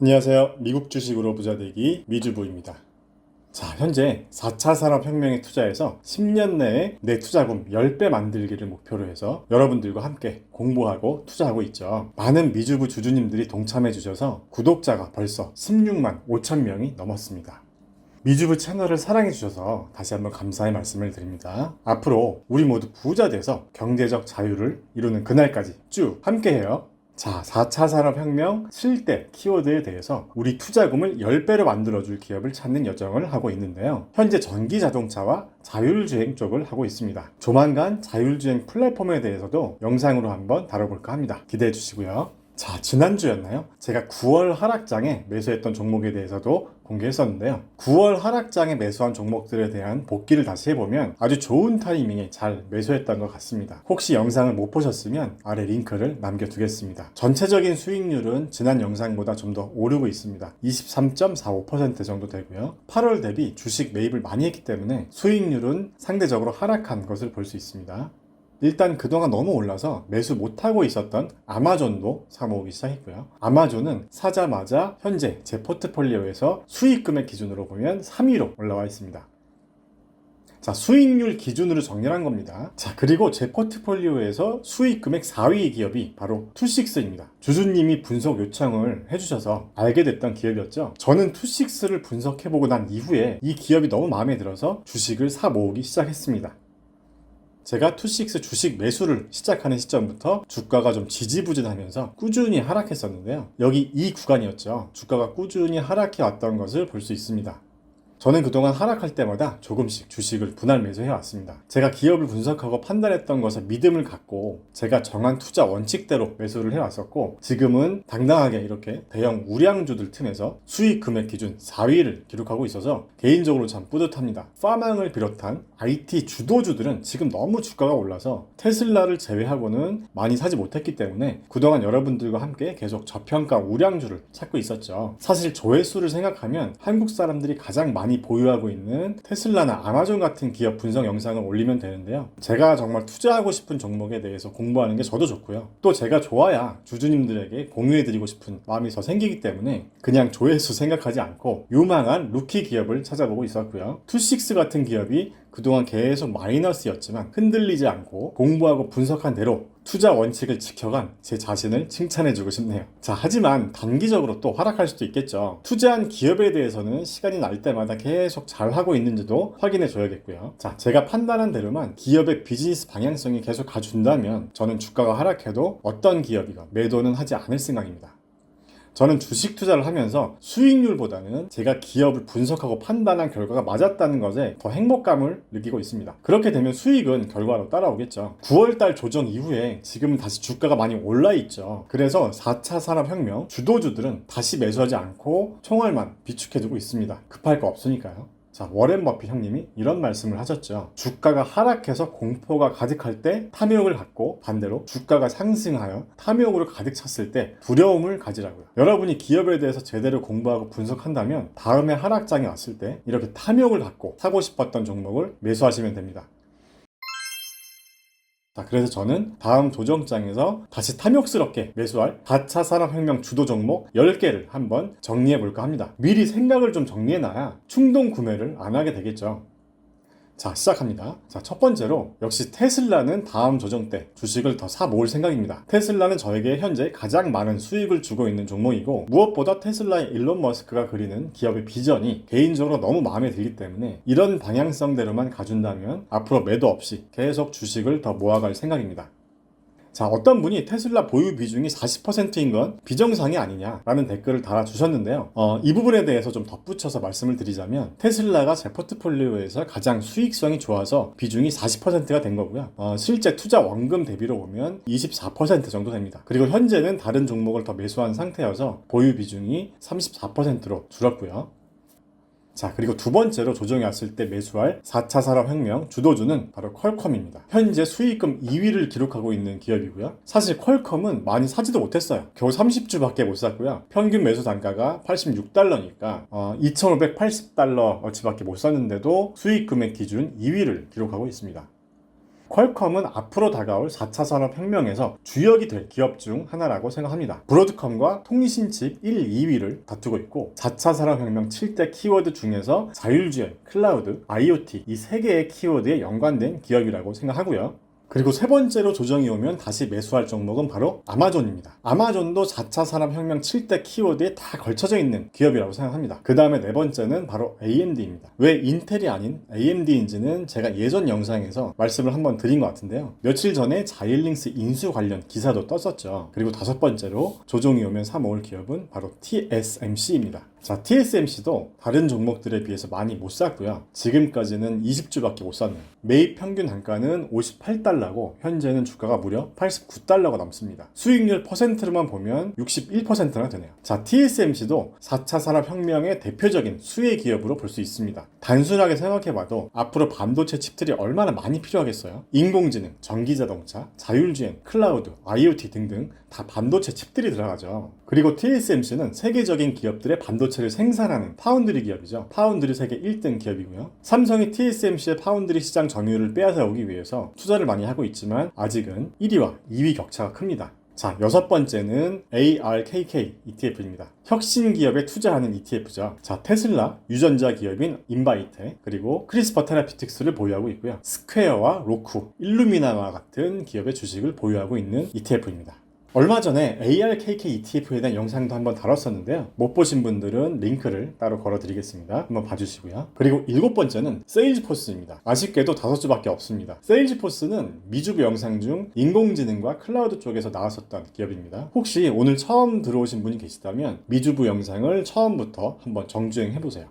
안녕하세요. 미국 주식으로 부자 되기 미주부입니다. 자, 현재 4차 산업혁명에 투자해서 10년 내에 내 투자금 10배 만들기를 목표로 해서 여러분들과 함께 공부하고 투자하고 있죠. 많은 미주부 주주님들이 동참해 주셔서 구독자가 벌써 16만 5천 명이 넘었습니다. 미주부 채널을 사랑해 주셔서 다시 한번 감사의 말씀을 드립니다. 앞으로 우리 모두 부자 돼서 경제적 자유를 이루는 그날까지 쭉 함께해요. 자, 4차 산업혁명 7대 키워드에 대해서 우리 투자금을 10배로 만들어줄 기업을 찾는 여정을 하고 있는데요. 현재 전기 자동차와 자율주행 쪽을 하고 있습니다. 조만간 자율주행 플랫폼에 대해서도 영상으로 한번 다뤄볼까 합니다. 기대해 주시고요. 자, 지난주였나요? 제가 9월 하락장에 매수했던 종목에 대해서도 공개했었는데요. 9월 하락장에 매수한 종목들에 대한 복기를 다시 해보면 아주 좋은 타이밍에 잘 매수했던 것 같습니다. 혹시 영상을 못 보셨으면 아래 링크를 남겨두겠습니다. 전체적인 수익률은 지난 영상보다 좀 더 오르고 있습니다. 23.45% 정도 되고요. 8월 대비 주식 매입을 많이 했기 때문에 수익률은 상대적으로 하락한 것을 볼 수 있습니다. 일단 그동안 너무 올라서 매수 못하고 있었던 아마존도 사모으기 시작했고요. 아마존은 사자마자 현재 제 포트폴리오에서 수익 금액 기준으로 보면 3위로 올라와 있습니다. 자, 수익률 기준으로 정렬한 겁니다. 자, 그리고 제 포트폴리오에서 수익 금액 4위 기업이 바로 투식스입니다. 주주님이 분석 요청을 해주셔서 알게 됐던 기업이었죠. 저는 투식스를 분석해보고 난 이후에 이 기업이 너무 마음에 들어서 주식을 사 모으기 시작했습니다. 제가 투식스 주식 매수를 시작하는 시점부터 주가가 좀 지지부진하면서 꾸준히 하락했었는데요. 여기 이 구간이었죠. 주가가 꾸준히 하락해 왔던 것을 볼 수 있습니다. 저는 그동안 하락할 때마다 조금씩 주식을 분할 매수해 왔습니다. 제가 기업을 분석하고 판단했던 것에 믿음을 갖고 제가 정한 투자 원칙대로 매수를 해 왔었고 지금은 당당하게 이렇게 대형 우량주들 틈에서 수익 금액 기준 4위를 기록하고 있어서 개인적으로 참 뿌듯합니다. 파망을 비롯한 IT 주도주들은 지금 너무 주가가 올라서 테슬라를 제외하고는 많이 사지 못했기 때문에 그동안 여러분들과 함께 계속 저평가 우량주를 찾고 있었죠. 사실 조회수를 생각하면 한국 사람들이 가장 많이 보유하고 있는 테슬라나 아마존 같은 기업 분석 영상을 올리면 되는데요. 제가 정말 투자하고 싶은 종목에 대해서 공부하는 게 저도 좋고요. 또 제가 좋아야 주주님들에게 공유해드리고 싶은 마음이 더 생기기 때문에 그냥 조회수 생각하지 않고 유망한 루키 기업을 찾아보고 있었고요. 투식스 같은 기업이 그동안 계속 마이너스였지만 흔들리지 않고 공부하고 분석한 대로 투자 원칙을 지켜간 제 자신을 칭찬해주고 싶네요. 자, 하지만 단기적으로 또 하락할 수도 있겠죠. 투자한 기업에 대해서는 시간이 날 때마다 계속 잘 하고 있는지도 확인해 줘야겠고요. 자, 제가 판단한 대로만 기업의 비즈니스 방향성이 계속 가준다면 저는 주가가 하락해도 어떤 기업이건 매도는 하지 않을 생각입니다. 저는 주식 투자를 하면서 수익률보다는 제가 기업을 분석하고 판단한 결과가 맞았다는 것에 더 행복감을 느끼고 있습니다. 그렇게 되면 수익은 결과로 따라오겠죠. 9월달 조정 이후에 지금은 다시 주가가 많이 올라 있죠. 그래서 4차 산업혁명 주도주들은 다시 매수하지 않고 총알만 비축해두고 있습니다. 급할 거 없으니까요. 자, 워렌 버핏 형님이 이런 말씀을 하셨죠. 주가가 하락해서 공포가 가득할 때 탐욕을 갖고 반대로 주가가 상승하여 탐욕으로 가득 찼을 때 두려움을 가지라고요. 여러분이 기업에 대해서 제대로 공부하고 분석한다면 다음에 하락장이 왔을 때 이렇게 탐욕을 갖고 사고 싶었던 종목을 매수하시면 됩니다. 자, 그래서 저는 다음 조정장에서 다시 탐욕스럽게 매수할 4차 산업혁명 주도 종목 10개를 한번 정리해 볼까 합니다. 미리 생각을 좀 정리해 놔야 충동 구매를 안 하게 되겠죠. 자, 시작합니다. 자, 첫 번째로 역시 테슬라는 다음 조정 때 주식을 더 사 모을 생각입니다. 테슬라는 저에게 현재 가장 많은 수익을 주고 있는 종목이고 무엇보다 테슬라의 일론 머스크가 그리는 기업의 비전이 개인적으로 너무 마음에 들기 때문에 이런 방향성대로만 가준다면 앞으로 매도 없이 계속 주식을 더 모아갈 생각입니다. 자, 어떤 분이 테슬라 보유 비중이 40%인 건 비정상이 아니냐라는 댓글을 달아주셨는데요. 어, 이 부분에 대해서 좀 덧붙여서 말씀을 드리자면 테슬라가 제 포트폴리오에서 가장 수익성이 좋아서 비중이 40%가 된 거고요. 어, 실제 투자 원금 대비로 보면 24% 정도 됩니다. 그리고 현재는 다른 종목을 더 매수한 상태여서 보유 비중이 34%로 줄었고요. 자, 그리고 두 번째로 조정이 왔을 때 매수할 4차 산업혁명 주도주는 바로 퀄컴입니다. 현재 수익금 2위를 기록하고 있는 기업이고요. 사실 퀄컴은 많이 사지도 못했어요. 겨우 30주밖에 못 샀고요. 평균 매수 단가가 86달러니까 어, 2,580달러 어치밖에 못 샀는데도 수익 금액 기준 2위를 기록하고 있습니다. 퀄컴은 앞으로 다가올 4차 산업혁명에서 주역이 될 기업 중 하나라고 생각합니다. 브로드컴과 통신 칩 1, 2위를 다투고 있고 4차 산업혁명 7대 키워드 중에서 자율주행, 클라우드, IoT 이 세 개의 키워드에 연관된 기업이라고 생각하고요. 그리고 세 번째로 조정이 오면 다시 매수할 종목은 바로 아마존입니다. 아마존도 4차 산업혁명 7대 키워드에 다 걸쳐져 있는 기업이라고 생각합니다. 그 다음에 네 번째는 바로 AMD입니다. 왜 인텔이 아닌 AMD인지는 제가 예전 영상에서 말씀을 한번 드린 것 같은데요. 며칠 전에 자일링스 인수 관련 기사도 떴었죠. 그리고 다섯 번째로 조정이 오면 사 모을 기업은 바로 TSMC입니다. 자, TSMC도 다른 종목들에 비해서 많이 못 샀고요. 지금까지는 20주밖에 못 샀네요. 매입 평균 단가는 58달러고 현재는 주가가 무려 89달러가 넘습니다. 수익률 퍼센트로만 보면 61%나 되네요. 자, TSMC도 4차 산업혁명의 대표적인 수혜 기업으로 볼 수 있습니다. 단순하게 생각해봐도 앞으로 반도체 칩들이 얼마나 많이 필요하겠어요? 인공지능, 전기자동차, 자율주행, 클라우드, IoT 등등 다 반도체 칩들이 들어가죠. 그리고 TSMC는 세계적인 기업들의 반도체를 생산하는 파운드리 기업이죠. 파운드리 세계 1등 기업이고요. 삼성이 TSMC의 파운드리 시장 점유율을 빼앗아오기 위해서 투자를 많이 하고 있지만 아직은 1위와 2위 격차가 큽니다. 자, 여섯 번째는 ARKK ETF입니다. 혁신 기업에 투자하는 ETF죠. 자, 테슬라, 유전자 기업인 인바이테, 그리고 크리스퍼 테라피틱스를 보유하고 있고요. 스퀘어와 로쿠, 일루미나와 같은 기업의 주식을 보유하고 있는 ETF입니다. 얼마 전에 ARKK ETF에 대한 영상도 한번 다뤘었는데요. 못 보신 분들은 링크를 따로 걸어드리겠습니다. 한번 봐주시고요. 그리고 일곱 번째는 세일즈포스입니다. 아쉽게도 다섯 주밖에 없습니다. 세일즈포스는 미주부 영상 중 인공지능과 클라우드 쪽에서 나왔었던 기업입니다. 혹시 오늘 처음 들어오신 분이 계시다면 미주부 영상을 처음부터 한번 정주행 해보세요.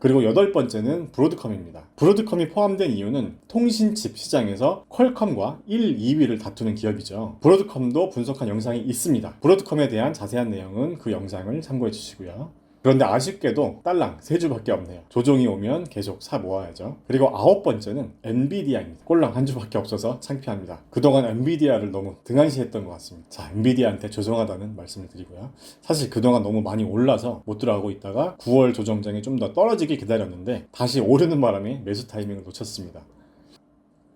그리고 여덟 번째는 브로드컴입니다. 브로드컴이 포함된 이유는 통신칩 시장에서 퀄컴과 1, 2위를 다투는 기업이죠. 브로드컴도 분석한 영상이 있습니다. 브로드컴에 대한 자세한 내용은 그 영상을 참고해 주시고요. 그런데 아쉽게도 딸랑 세 주밖에 없네요. 조정이 오면 계속 사 모아야죠. 그리고 아홉 번째는 엔비디아입니다. 꼴랑 한 주밖에 없어서 창피합니다. 그동안 엔비디아를 너무 등한시했던 것 같습니다. 자, 엔비디아한테 죄송하다는 말씀을 드리고요. 사실 그동안 너무 많이 올라서 못 들어가고 있다가 9월 조정장이 좀 더 떨어지길 기다렸는데 다시 오르는 바람에 매수 타이밍을 놓쳤습니다.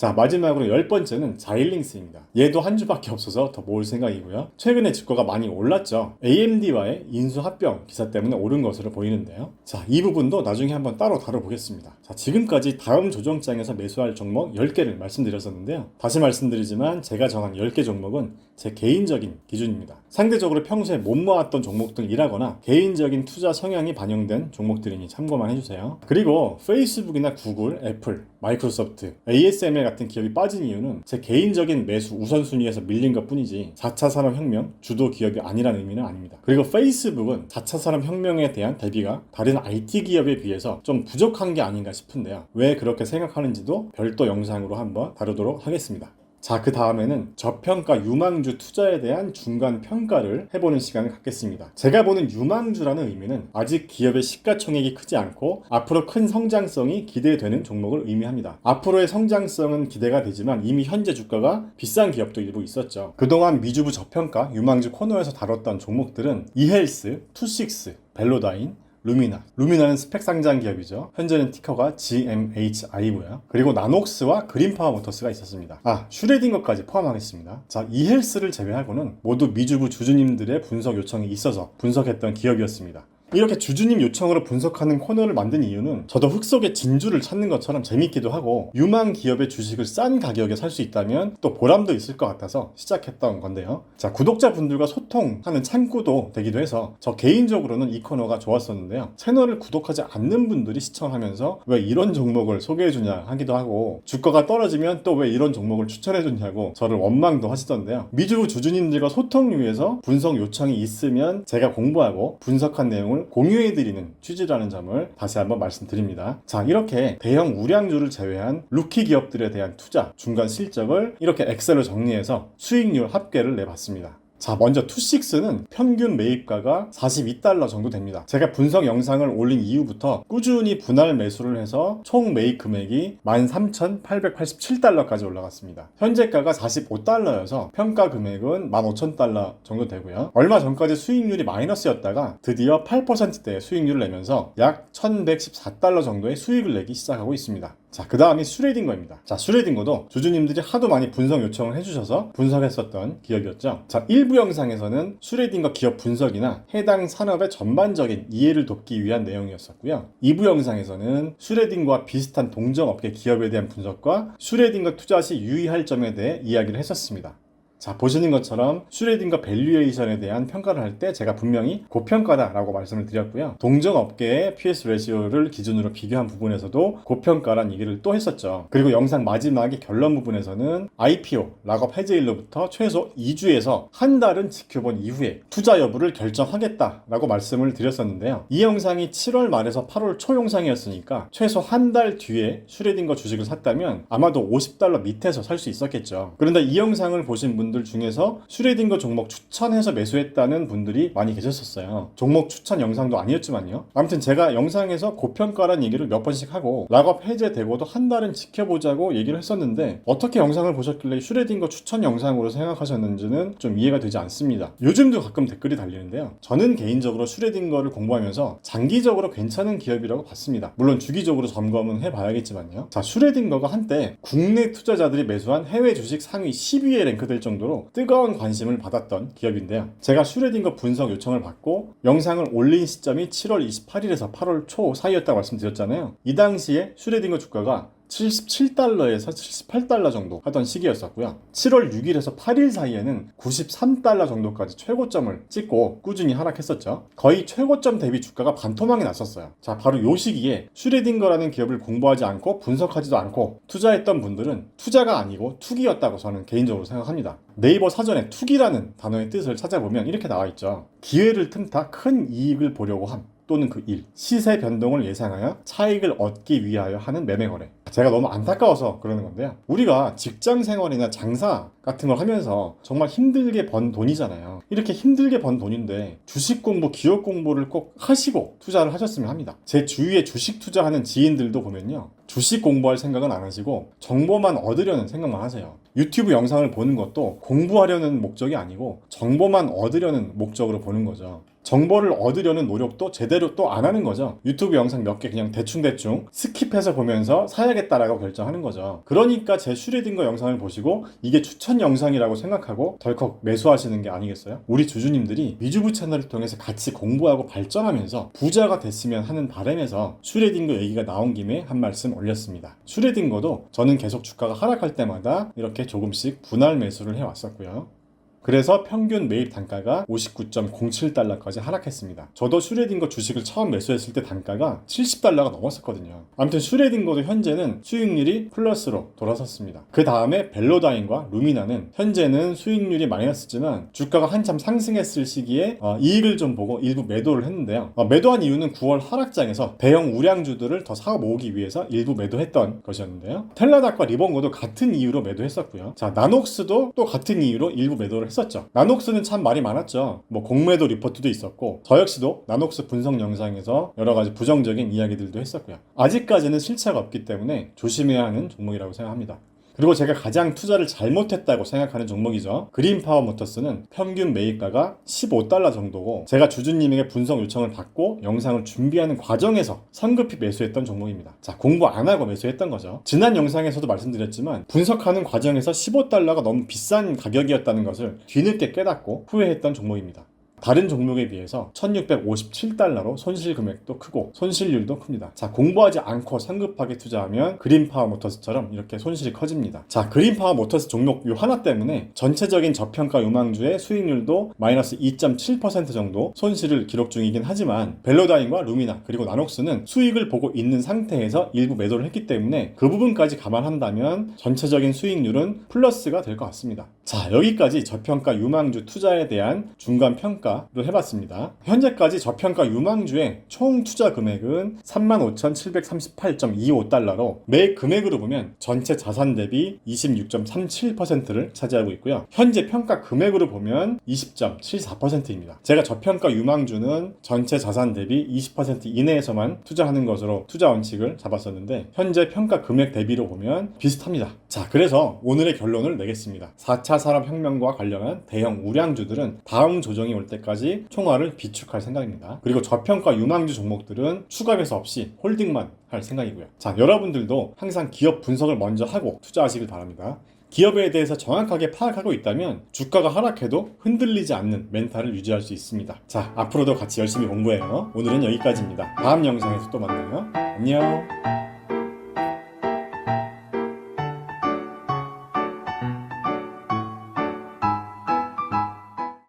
자 마지막으로 열 번째는 자일링스입니다. 얘도 한 주밖에 없어서 더 모을 생각이고요. 최근에 주가가 많이 올랐죠. AMD와의 인수 합병 기사 때문에 오른 것으로 보이는데요. 자 이 부분도 나중에 한번 따로 다뤄보겠습니다. 자 지금까지 다음 조정장에서 매수할 종목 10개를 말씀드렸었는데요. 다시 말씀드리지만 제가 정한 10개 종목은 제 개인적인 기준입니다. 상대적으로 평소에 못 모았던 종목들이라거나 개인적인 투자 성향이 반영된 종목들이니 참고만 해주세요. 그리고 페이스북이나 구글, 애플, 마이크로소프트, ASML 같은 기업이 빠진 이유는 제 개인적인 매수 우선순위에서 밀린 것 뿐이지 4차 산업혁명 주도 기업이 아니라는 의미는 아닙니다. 그리고 페이스북은 4차 산업혁명에 대한 대비가 다른 IT 기업에 비해서 좀 부족한 게 아닌가 싶은데요. 왜 그렇게 생각하는지도 별도 영상으로 한번 다루도록 하겠습니다. 자, 그 다음에는 저평가 유망주 투자에 대한 중간 평가를 해보는 시간을 갖겠습니다. 제가 보는 유망주라는 의미는 아직 기업의 시가총액이 크지 않고 앞으로 큰 성장성이 기대되는 종목을 의미합니다. 앞으로의 성장성은 기대가 되지만 이미 현재 주가가 비싼 기업도 일부 있었죠. 그동안 미주부 저평가 유망주 코너에서 다뤘던 종목들은 이헬스, 투식스, 벨로다인, 루미나. 루미나는 스펙 상장 기업이죠. 현재는 티커가 GMHI고요. 그리고 나녹스와 그린파워 모터스가 있었습니다. 아, 슈레딩거까지 포함하겠습니다. 자, 이헬스를 제외하고는 모두 미주부 주주님들의 분석 요청이 있어서 분석했던 기업이었습니다. 이렇게 주주님 요청으로 분석하는 코너를 만든 이유는 저도 흙 속에 진주를 찾는 것처럼 재밌기도 하고 유망 기업의 주식을 싼 가격에 살 수 있다면 또 보람도 있을 것 같아서 시작했던 건데요. 자, 구독자분들과 소통하는 창구도 되기도 해서 저 개인적으로는 이 코너가 좋았었는데요. 채널을 구독하지 않는 분들이 시청하면서 왜 이런 종목을 소개해주냐 하기도 하고 주가가 떨어지면 또 왜 이런 종목을 추천해줬냐고 저를 원망도 하시던데요. 미주 주주님들과 소통 위해서 분석 요청이 있으면 제가 공부하고 분석한 내용을 공유해드리는 취지라는 점을 다시 한번 말씀드립니다. 자, 이렇게 대형 우량주를 제외한 루키 기업들에 대한 투자, 중간 실적을 이렇게 엑셀로 정리해서 수익률 합계를 내봤습니다. 자, 먼저 투식스는 평균 매입가가 42달러 정도 됩니다. 제가 분석 영상을 올린 이후부터 꾸준히 분할 매수를 해서 총 매입 금액이 13,887달러까지 올라갔습니다. 현재가가 45달러여서 평가 금액은 15,000달러 정도 되고요. 얼마 전까지 수익률이 마이너스였다가 드디어 8%대의 수익률을 내면서 약 1,114달러 정도의 수익을 내기 시작하고 있습니다. 자, 그 다음이 슈레딩거입니다. 자, 슈레딩거도 주주님들이 하도 많이 분석 요청을 해주셔서 분석했었던 기업이었죠. 자, 일부 영상에서는 슈레딩거 기업 분석이나 해당 산업의 전반적인 이해를 돕기 위한 내용이었었고요. 2부 영상에서는 슈레딩거와 비슷한 동종업계 기업에 대한 분석과 슈레딩거 투자 시 유의할 점에 대해 이야기를 했었습니다. 자, 보시는 것처럼 슈레딩거 밸류에이션에 대한 평가를 할 때 제가 분명히 고평가다라고 말씀을 드렸고요. 동종업계의 PS 레시오를 기준으로 비교한 부분에서도 고평가란 얘기를 또 했었죠. 그리고 영상 마지막에 결론 부분에서는 IPO, 락업 해제일로부터 최소 2주에서 한 달은 지켜본 이후에 투자 여부를 결정하겠다라고 말씀을 드렸었는데요. 이 영상이 7월 말에서 8월 초 영상이었으니까 최소 한 달 뒤에 슈레딩거 주식을 샀다면 아마도 50달러 밑에서 살 수 있었겠죠. 그런데 이 영상을 보신 분들 중에서 슈레딩거 종목 추천해서 매수했다는 분들이 많이 계셨었어요. 종목 추천 영상도 아니었지만요. 아무튼 제가 영상에서 고평가란 얘기를 몇 번씩 하고 락업 해제되고도 한 달은 지켜보자고 얘기를 했었는데 어떻게 영상을 보셨길래 슈레딩거 추천 영상으로 생각하셨는지는 좀 이해가 되지 않습니다. 요즘도 가끔 댓글이 달리는데요. 저는 개인적으로 슈레딩거를 공부하면서 장기적으로 괜찮은 기업이라고 봤습니다. 물론 주기적으로 점검은 해봐야겠지만요. 자, 슈레딩거가 한때 국내 투자자들이 매수한 해외 주식 상위 10위에 랭크될 정도 로 뜨거운 관심을 받았던 기업인데요. 제가 슈레딩거 분석 요청을 받고 영상을 올린 시점이 7월 28일에서 8월 초 사이였다고 말씀드렸잖아요. 이 당시에 슈레딩거 주가가 77달러에서 78달러 정도 하던 시기였었고요. 7월 6일에서 8일 사이에는 93달러 정도까지 최고점을 찍고 꾸준히 하락했었죠. 거의 최고점 대비 주가가 반토막이 났었어요. 자, 바로 요 시기에 슈레딩거라는 기업을 공부하지 않고 분석하지도 않고 투자했던 분들은 투자가 아니고 투기였다고 저는 개인적으로 생각합니다. 네이버 사전에 투기라는 단어의 뜻을 찾아보면 이렇게 나와 있죠. 기회를 틈타 큰 이익을 보려고 함. 또는 그 일, 시세 변동을 예상하여 차익을 얻기 위하여 하는 매매 거래. 제가 너무 안타까워서 그러는 건데요. 우리가 직장 생활이나 장사 같은 걸 하면서 정말 힘들게 번 돈이잖아요. 이렇게 힘들게 번 돈인데 주식 공부, 기업 공부를 꼭 하시고 투자를 하셨으면 합니다. 제 주위에 주식 투자하는 지인들도 보면요. 주식 공부할 생각은 안 하시고 정보만 얻으려는 생각만 하세요. 유튜브 영상을 보는 것도 공부하려는 목적이 아니고 정보만 얻으려는 목적으로 보는 거죠. 정보를 얻으려는 노력도 제대로 또 안 하는 거죠. 유튜브 영상 몇 개 그냥 대충대충 스킵해서 보면서 사야겠다라고 결정하는 거죠. 그러니까 제 슈레딩거 영상을 보시고 이게 추천 영상이라고 생각하고 덜컥 매수하시는 게 아니겠어요? 우리 주주님들이 미주부 채널을 통해서 같이 공부하고 발전하면서 부자가 됐으면 하는 바람에서 슈레딩거 얘기가 나온 김에 한 말씀 올렸습니다. 슈레딩거도 저는 계속 주가가 하락할 때마다 이렇게 조금씩 분할 매수를 해왔었고요. 그래서 평균 매입 단가가 59.07달러까지 하락했습니다. 저도 슈레딩거 주식을 처음 매수했을 때 단가가 70달러가 넘었었거든요. 아무튼 슈레딩거도 현재는 수익률이 플러스로 돌아섰습니다. 그 다음에 벨로다인과 루미나는 현재는 수익률이 마이너스지만 주가가 한참 상승했을 시기에 어, 이익을 좀 보고 일부 매도를 했는데요. 어, 매도한 이유는 9월 하락장에서 대형 우량주들을 더 사고 모으기 위해서 일부 매도했던 것이었는데요. 텔라닥과 리본고도 같은 이유로 매도했었고요. 자, 나녹스도 또 같은 이유로 일부 매도를 했었죠. 나녹스는 참 말이 많았죠. 뭐 공매도 리포트도 있었고 저 역시도 나녹스 분석 영상에서 여러 가지 부정적인 이야기들도 했었고요. 아직까지는 실체가 없기 때문에 조심해야 하는 종목이라고 생각합니다. 그리고 제가 가장 투자를 잘못했다고 생각하는 종목이죠. 그린파워 모터스는 평균 매입가가 15달러 정도고 제가 주주님에게 분석 요청을 받고 영상을 준비하는 과정에서 성급히 매수했던 종목입니다. 자, 공부 안 하고 매수했던 거죠. 지난 영상에서도 말씀드렸지만 분석하는 과정에서 15달러가 너무 비싼 가격이었다는 것을 뒤늦게 깨닫고 후회했던 종목입니다. 다른 종목에 비해서 1657달러로 손실 금액도 크고 손실률도 큽니다. 자, 공부하지 않고 성급하게 투자하면 그린파워 모터스처럼 이렇게 손실이 커집니다. 자, 그린파워 모터스 종목 요 하나 때문에 전체적인 저평가 유망주의 수익률도 마이너스 2.7% 정도 손실을 기록 중이긴 하지만 벨로다인과 루미나 그리고 나녹스는 수익을 보고 있는 상태에서 일부 매도를 했기 때문에 그 부분까지 감안한다면 전체적인 수익률은 플러스가 될 것 같습니다. 자, 여기까지 저평가 유망주 투자에 대한 중간 평가 평가를 해봤습니다. 현재까지 저평가 유망주의 총 투자 금액은 35,738.25달러로 매 금액으로 보면 전체 자산 대비 26.37%를 차지하고 있고요. 현재 평가 금액으로 보면 20.74%입니다. 제가 저평가 유망주는 전체 자산 대비 20% 이내에서만 투자하는 것으로 투자 원칙을 잡았었는데 현재 평가 금액 대비로 보면 비슷합니다. 자, 그래서 오늘의 결론을 내겠습니다. 4차 산업혁명과 관련한 대형 우량주들은 다음 조정이 올 때 때까지 총알을 비축할 생각입니다. 그리고 저평가 유망주 종목들은 추가 배수 없이 홀딩만 할 생각이고요. 자, 여러분들도 항상 기업 분석을 먼저 하고 투자하시길 바랍니다. 기업에 대해서 정확하게 파악하고 있다면 주가가 하락해도 흔들리지 않는 멘탈을 유지할 수 있습니다. 자, 앞으로도 같이 열심히 공부해요. 오늘은 여기까지입니다. 다음 영상에서 또 만나요. 안녕.